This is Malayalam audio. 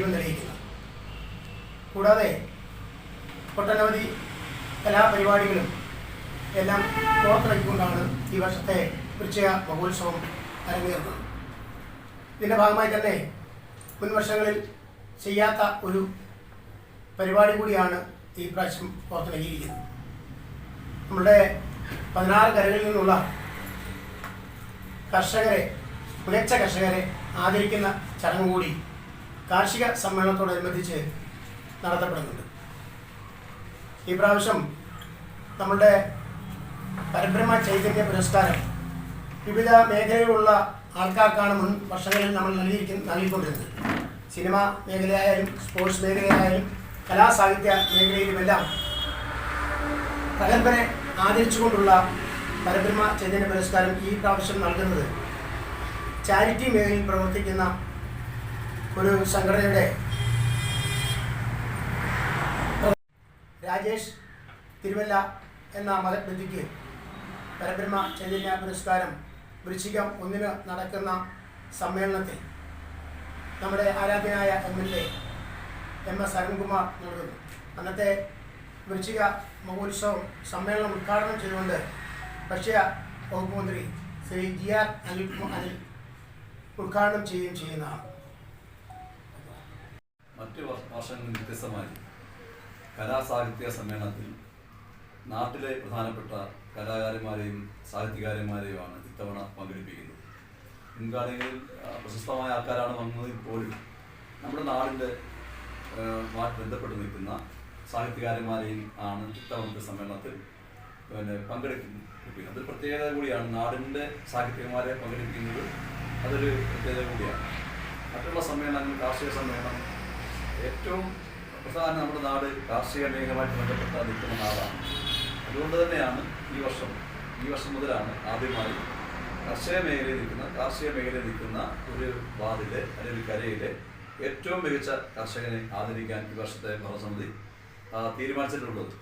കഴിയുമെന്ന് തെളിയിക്കുന്നത്. കൂടാതെ ഒട്ടനവധി കലാപരിപാടികളും എല്ലാം പുറത്തിറക്കിക്കൊണ്ടാണ് ഈ വർഷത്തെ വൃശ്ചിക മഹോത്സവം അരങ്ങേറുന്നത്. ഇതിന്റെ ഭാഗമായി തന്നെ മുൻ വർഷങ്ങളിൽ ചെയ്യാത്ത ഒരു പരിപാടി കൂടിയാണ് ഈ പ്രാവശ്യം പുറത്തിറക്കിയിരിക്കുന്നത് നമ്മുടെ പതിനാറ് കരകളിൽ നിന്നുള്ള കർഷകരെ മികച്ച കർഷകരെ ആദരിക്കുന്ന ചടങ്ങ് കൂടി കാർഷിക സമ്മേളനത്തോടനുബന്ധിച്ച് നടത്തപ്പെടുന്നുണ്ട്. ഈ പ്രാവശ്യം നമ്മളുടെ പരബ്രഹ്മ ചൈതന്യ പുരസ്കാരം വിവിധ മേഖലയിലുള്ള ആൾക്കാർക്കാണ് മുൻ വർഷങ്ങളിൽ നമ്മൾ നൽകിയിരിക്കുന്ന നൽകിക്കൊണ്ടിരുന്നത്. സിനിമ മേഖലയായാലും സ്പോർട്സ് മേഖലയായാലും കലാസാഹിത്യ മേഖലയിലുമെല്ലാം പരമ്പരെ ആദരിച്ചുകൊണ്ടുള്ള പരബ്രഹ്മ ചൈതന്യ പുരസ്കാരം ഈ പ്രാവശ്യം നൽകുന്നത് ചാരിറ്റി മേഖലയിൽ പ്രവർത്തിക്കുന്ന ഒരു സംഘടനയുടെ രാജേഷ് തിരുവല്ല എന്ന മതബന്ധിക്ക് പരബ്രഹ്മ ചൈതന്യ പുരസ്കാരം വൃശ്ചികം ഒന്നിന് നടക്കുന്ന സമ്മേളനത്തിൽ നമ്മുടെ ആരാധ്യനായ M L A M S Arunkumar നൽകുന്നു. അന്നത്തെ വൃശ്ചിക മഹോത്സവം സമ്മേളനം ഉദ്ഘാടനം ചെയ്തുകൊണ്ട് ഭക്ഷ്യ വകുപ്പ് മന്ത്രി ശ്രീ ജി ആർ അനിൽ അനിൽ ഉദ്ഘാടനം ചെയ്യുകയും ചെയ്യുന്നതാണ്. മറ്റ് വർ- വർഷങ്ങളിൽ വ്യത്യസ്തമായി കലാസാഹിത്യ സമ്മേളനത്തിൽ നാട്ടിലെ പ്രധാനപ്പെട്ട കലാകാരന്മാരെയും സാഹിത്യകാരന്മാരെയുമാണ് ഇത്തവണ പങ്കെടുപ്പിക്കുന്നത്. മുൻകാലങ്ങളിൽ പ്രശസ്തമായ ആൾക്കാരാണ് വന്നതിൽ പോലും നമ്മുടെ നാടിന്റെ ബന്ധപ്പെട്ട് നിൽക്കുന്ന സാഹിത്യകാരന്മാരെയും ആണ് ഇത്തവണത്തെ സമ്മേളനത്തിൽ പിന്നെ പങ്കെടുക്കുന്നത് അതൊരു പ്രത്യേകത കൂടിയാണ്. നാടിന്റെ സാഹിത്യകന്മാരെ പങ്കെടുപ്പിക്കുന്നത് അതൊരു പ്രത്യേകത കൂടിയാണ്. മറ്റുള്ള സമ്മേളനങ്ങൾ കാർഷിക സമ്മേളനം ഏറ്റവും പ്രധാന നമ്മുടെ നാട് കാർഷിക മേഖലയുമായിട്ട് ബന്ധപ്പെട്ട നിൽക്കുന്ന നാടാണ് അതുകൊണ്ട് തന്നെയാണ് ഈ വർഷം ഈ വർഷം മുതലാണ് ആദ്യമായി കർഷക മേഖലയിൽ നിൽക്കുന്ന കാർഷിക മേഖലയിൽ നിൽക്കുന്ന ഒരു വാർഡിലെ അല്ലെങ്കിൽ കരയിലെ ഏറ്റവും മികച്ച കർഷകനെ ആദരിക്കാൻ ഈ വർഷത്തെ ഭരണസമിതി തീരുമാനിച്ചിട്ടുള്ളത്.